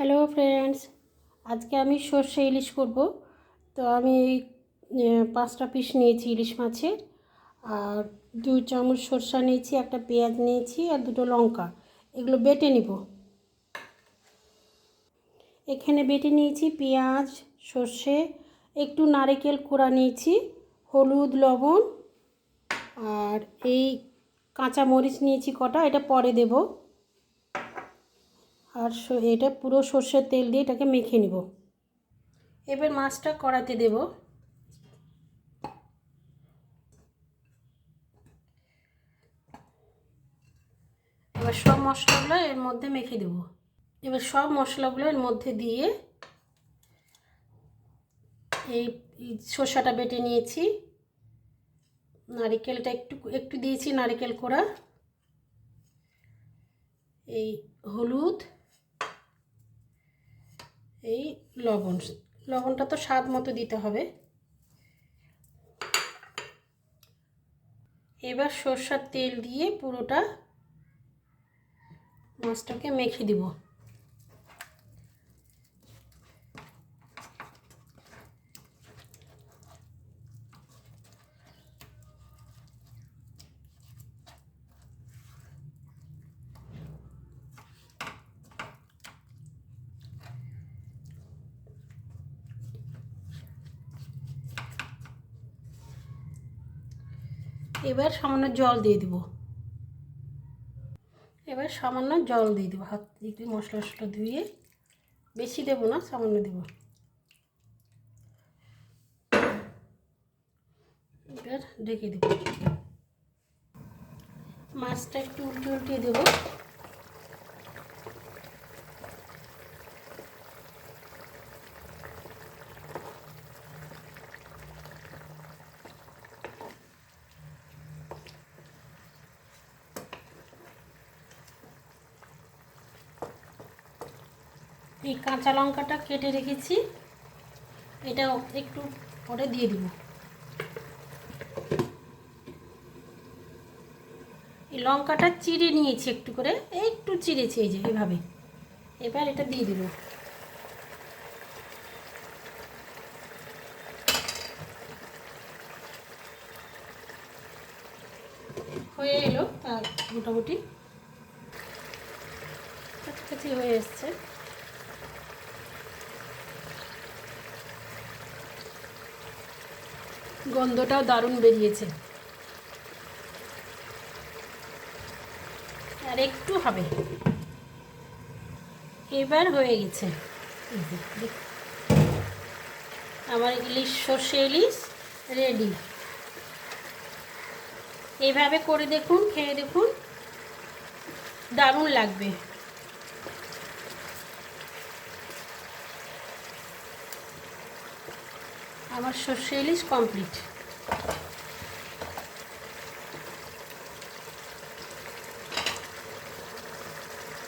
Hello friends, আজকে আমি সর্ষে ইলিশ করব। তো আমি পাঁচটা পিস নিয়েছি ইলিশ মাছের, আর দুই চামচ সরষা নিয়েছি, একটা পেঁয়াজ নিয়েছি আর দুটো লঙ্কা। এগুলো বেটে নিব। এখানে বেটে নিয়েছি পেঁয়াজ, সর্ষে, একটু নারকেল কোড়া নিয়েছি, হলুদ, লবণ, আর এই কাঁচা মরিচ নিয়েছি কটা, এটা পরে দেবো। আর এটা পুরো সর্ষের তেল দিয়ে এটাকে মেখে নিব। এবার মাছটা কড়াতে দেব। এবার সব মশলাগুলো এর মধ্যে মেখে দেব। এবার সব মশলাগুলো এর মধ্যে দিয়ে এই শসাটা বেটে নিয়েছি। নারিকেলটা একটু একটু দিয়েছি নারিকেল কোড়া। এই হলুদ এই লবণ। লবণটা তো স্বাদ মতো দিতে হবে। এবার সর্ষার তেল দিয়ে পুরোটা মাছটাকে মেখে দিব। এবার সামান্য জল দিয়ে দিব। এবার সামান্য জল দিয়ে দেবো, হাত দিয়ে একটু মশলা মশলা ধুয়ে। বেশি দেবো না, সামান্য দেব। এবার ঢেকে দেব। মাছটা একটু উল্টে উল্টে দেবো। এই কাঁচা লঙ্কাটা কেটে রেখেছি। এটা একটু পরে দিয়ে দিব। এই লঙ্কাটা চিড়ে নিয়েছি একটু করে। একটু চিড়েছি এই যে এভাবে। এবার এটা দিয়ে দিব। হয়ে এলো মোটামুটি। কাছাকাছি হয়ে এসছে। গন্ধটাও দারুণ বেরিয়েছে। আর একটু হবে। এবার হয়ে গেছে। আমার ইলিশ সর্ষে ইলিশ রেডি। এইভাবে করে দেখুন, খেয়ে দেখুন। দারুণ লাগবে। আমার সর্ষে ইলিশ কমপ্লিট